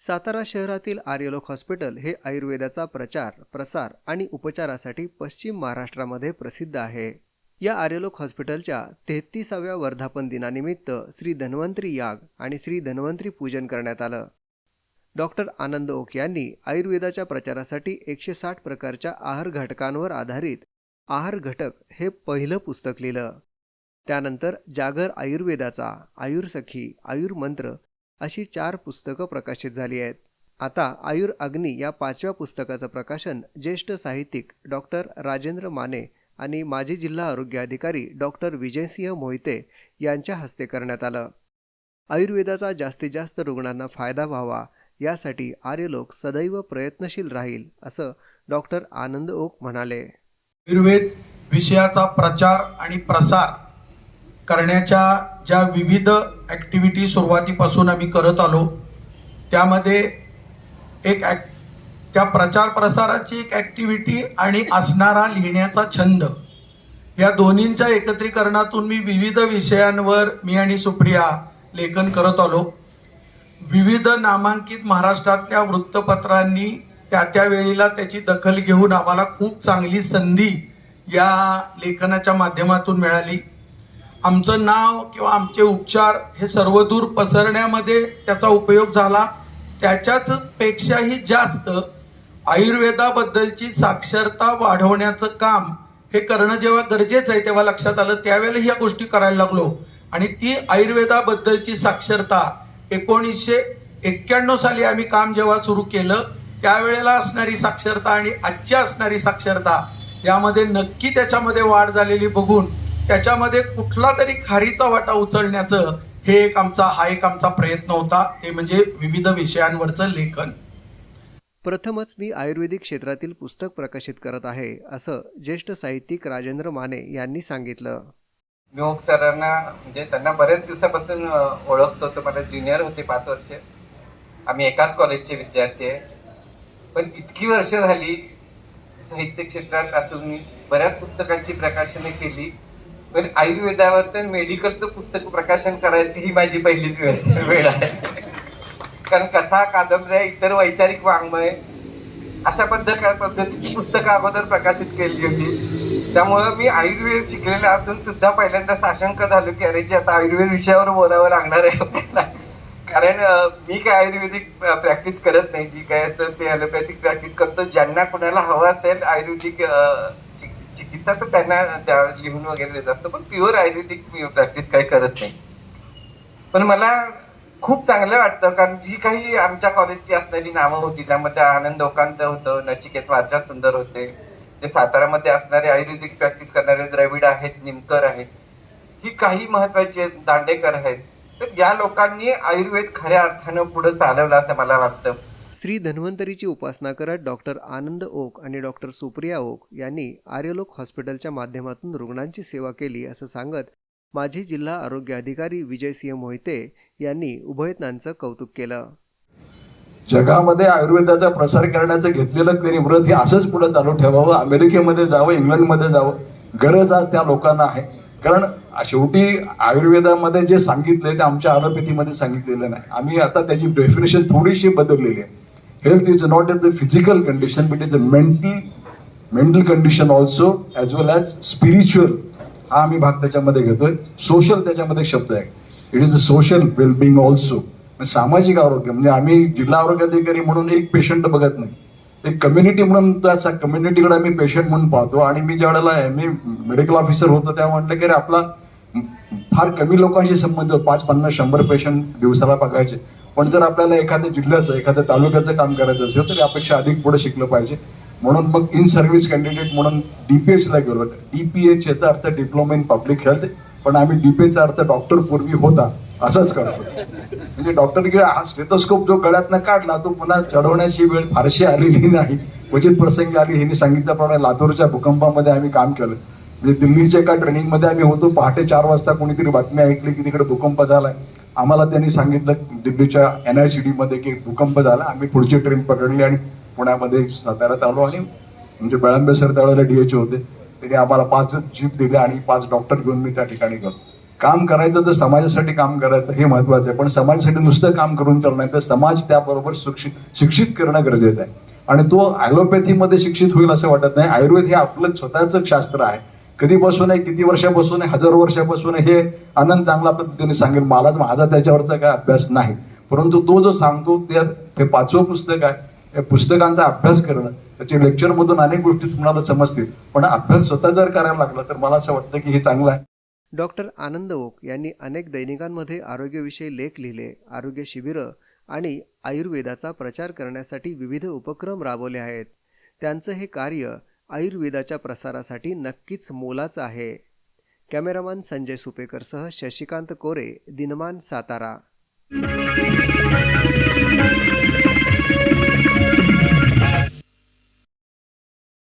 सातारा शहरातील आर्यलोक हॉस्पिटल हे आयुर्वेदाचा प्रचार प्रसार आणि उपचारासाठी पश्चिम महाराष्ट्रामध्ये प्रसिद्ध आहे. या आर्यलोक हॉस्पिटलच्या तेहतीसाव्या वर्धापन दिनानिमित्त श्री धन्वंतरी याग आणि श्री धन्वंतरी पूजन करण्यात आलं. डॉक्टर आनंद ओक यांनी आयुर्वेदाच्या प्रचारासाठी एकशे साठ प्रकारच्या आहार घटकांवर आधारित आहार घटक हे पहिलं पुस्तक लिहिलं. त्यानंतर जागर आयुर्वेदाचा आयुर्सखी आयुर्मंत्र अशी चार पुस्तकं प्रकाशित झाली आहेत. आता आयुर अग्नी या पाचव्या पुस्तकाचं प्रकाशन ज्येष्ठ साहित्यिक डॉक्टर राजेंद्र माने आणि माजी जिल्हा आरोग्य अधिकारी डॉक्टर विजयसिंह मोहिते यांच्या हस्ते करण्यात आलं. आयुर्वेदाचा जास्तीत जास्त रुग्णांना फायदा व्हावा यासाठी आर्यलोक सदैव प्रयत्नशील राहील असं डॉक्टर आनंद ओक म्हणाले. आयुर्वेद विषयाचा प्रचार आणि प्रसार करण्याच्या ज्या विविध ॲक्टिव्हिटी सुरुवातीपासून आम्ही करत आलो. त्यामध्ये एक ॲक त्या प्रचार प्रसाराची एक ॲक्टिव्हिटी आणि असणारा लिहिण्याचा छंद. या दोन्हींच्या एकत्रीकरणातून मी विविध विषयांवर मी आणि सुप्रिया लेखन करत आलो. विविध नामांकित महाराष्ट्रातल्या वृत्तपत्रांनी त्या त्यावेळेला त्याची दखल घेऊन आम्हाला खूप चांगली संधी या लेखनाच्या माध्यमातून मिळाली. आमचं नाव किंवा आमचे उपचार हे सर्वदूर पसरण्यामध्ये त्याचा उपयोग झाला. त्याच्याच पेक्षाही जास्त आयुर्वेदाबद्दलची साक्षरता वाढवण्याचं काम हे करणं जेव्हा गरजेचं आहे तेव्हा लक्षात आलं. त्यावेळेला ह्या गोष्टी करायला लागलो. आणि ती आयुर्वेदाबद्दलची साक्षरता एकोणीसशे एक्क्याण्णव साली आम्ही काम जेव्हा सुरू केलं त्यावेळेला असणारी साक्षरता आणि आजची असणारी साक्षरता यामध्ये नक्की त्याच्यामध्ये वाढ झालेली बघून त्याच्यामध्ये कुठला तरी खारीचा वाटा उचलण्याचं हे एक आमचा हा एक आमचा प्रयत्न होता. ते म्हणजे विविध विषयांवरचं लेखन. प्रथमच मी आयुर्वेदिक क्षेत्रातील पुस्तक प्रकाशित करत आहे असं ज्येष्ठ साहित्यिक राजेंद्र माने यांनी सांगितलं. मी सरांना म्हणजे त्यांना बऱ्याच दिवसापासून ओळखतो. तो मला ज्युनियर होते पाच वर्ष. आम्ही एकाच कॉलेजचे विद्यार्थी आहे. पण इतकी वर्ष झाली साहित्य क्षेत्रात असून मी बऱ्याच पुस्तकांची प्रकाशने केली. पण आयुर्वेदावर तर मेडिकलचं पुस्तक प्रकाशन करायची ही माझी पहिलीच वेळ वेळ आहे. कारण कथा कादंबऱ्या इतर वैचारिक वाङ्मय अशा पद्धत पद्धतीची पुस्तकं अगोदर प्रकाशित केली होती. त्यामुळं मी आयुर्वेद शिकलेला असून सुद्धा पहिल्यांदा साशंक झालो की अरे जी आता आयुर्वेद विषयावर बोलावं लागणार आहे आपल्याला. कारण मी काय आयुर्वेदिक प्रॅक्टिस करत नाही. जी काय तर ते ॲलोपॅथिक प्रॅक्टिस करतो. ज्यांना कुणाला हवं असेल आयुर्वेदिक तिथं तर त्यांना त्या लिहून वगैरे देत असतं पण प्युअर आयुर्वेदिक प्रॅक्टिस काही करत नाही. पण मला खूप चांगलं वाटतं कारण जी काही आमच्या कॉलेजची असणारी नावं होती त्यामध्ये आनंद ओकांत होतं नचिकेत वाचा सुंदर होते. जे सातारामध्ये असणारे आयुर्वेदिक प्रॅक्टिस करणारे द्रविड आहेत निमकर आहेत ही काही महत्वाची आहेत दांडेकर आहेत. तर या लोकांनी आयुर्वेद खऱ्या अर्थानं पुढे चालवलं असं मला वाटतं. श्री धन्वंतरीची उपासना करत डॉक्टर आनंद ओक आणि डॉक्टर सुप्रिया ओक यांनी आर्यलोक हॉस्पिटलच्या माध्यमातून रुग्णांची सेवा केली असं सांगत माजी जिल्हा आरोग्य अधिकारी विजयसिंह मोहिते यांनी उभयतनांचं कौतुक केलं. जगामध्ये आयुर्वेदाचा प्रसार करण्याचं घेतलेलं तरी व्रत हे असंच पुढे चालू ठेवावं अमेरिकेमध्ये जावं इंग्लंडमध्ये जावं गरज आज त्या लोकांना आहे. कारण शेवटी आयुर्वेदामध्ये जे सांगितलंय ते आमच्या ॲलोपॅथीमध्ये सांगितलेलं नाही. आम्ही आता त्याची डेफिनेशन थोडीशी बदललेली आहे. Health is not in the physical condition but is a mental mental condition also as well as spiritual हा आम्ही भाग त्याच्यामध्ये घेतोय. सोशल त्याच्यामध्ये शब्द आहे. It is a social wellbeing also सामाजिक आरोग्य म्हणजे आम्ही जिल्हा आरोग्य अधिकारी म्हणून एक पेशंट बघत नाही. एक कम्युनिटी म्हणून त्या कम्युनिटीकडे आम्ही पेशंट म्हणून पाहतो. आणि मी ज्या वेळेला मी मेडिकल ऑफिसर होतो तेव्हा म्हटलं की अरे आपला फार कमी लोकांशी संबंध पाच पन्नास शंभर पेशंट दिवसाला बघायचे. पण जर आपल्याला एखाद्या जिल्ह्याचं एखाद्या तालुक्याचं काम करायचं असेल तर यापेक्षा अधिक पुढे शिकलं पाहिजे. म्हणून मग इन सर्व्हिस कॅन्डिडेट म्हणून डीपीएच ला गेलो. डीपीएच याचा अर्थ डिप्लोमा इन पब्लिक हेल्थ पण आम्ही डीपीएचा अर्थ डॉक्टर पूर्वी होता असंच करतो. म्हणजे डॉक्टर हा स्टेथोस्कोप जो गळ्यातनं काढला तो पुन्हा चढवण्याची वेळ फारशी आलेली नाही. क्वचित प्रसंगी आली हिने सांगितल्याप्रमाणे लातूरच्या भूकंपामध्ये आम्ही काम केलं. म्हणजे दिल्लीच्या एका ट्रेनिंगमध्ये आम्ही होतो पहाटे चार वाजता कोणीतरी बातमी ऐकली की तिकडे भूकंप झालाय. आम्हाला त्यांनी सांगितलं दिल्लीच्या एन आय सी डीमध्ये की भूकंप झाला आम्ही पुढची ट्रेन पकडली आणि पुण्यामध्ये साताऱ्यात आलो आणि म्हणजे बेळंबे सर त्यावेळेला डी एच होते. त्यांनी आम्हाला पाच जीप दिल्या आणि पाच डॉक्टर घेऊन मी त्या ठिकाणी गेलो. काम करायचं तर समाजासाठी काम करायचं हे महत्वाचं आहे. पण समाजासाठी नुसतं काम करून चालणार नाही तर समाज त्याबरोबर शिक्षित शिक्षित करणं गरजेचं आहे. आणि तो ॲलोपॅथीमध्ये शिक्षित होईल असं वाटत नाही. आयुर्वेद हे आपलं स्वतःचं शास्त्र आहे. कधीपासून आहे किती वर्षापासून आहे हजारो वर्षापासून आहे हे आनंद चांगल्या पद्धतीने सांगेल. मलाच माझा त्याच्यावरचा काय अभ्यास नाही. परंतु तो जो सांगतो ते ते पाचवं पुस्तक आहे. या पुस्तकांचा अभ्यास करणं त्याचे लेक्चरमधून अनेक गोष्टी तुम्हाला समजतील. पण अभ्यास स्वतः जर करायला लागला तर मला असं वाटतं की हे चांगलं आहे. डॉक्टर आनंद ओक यांनी अनेक दैनिकांमध्ये आरोग्यविषयी लेख लिहिले आरोग्य शिबिरं आणि आयुर्वेदाचा प्रचार करण्यासाठी विविध उपक्रम राबवले आहेत. त्यांचं हे कार्य आयुर्वेदाच्या प्रसारासाठी नक्कीच मोलाचं आहे. कॅमेरामॅन संजय सुपेकरसह शशिकांत कोरे दिनमान सातारा.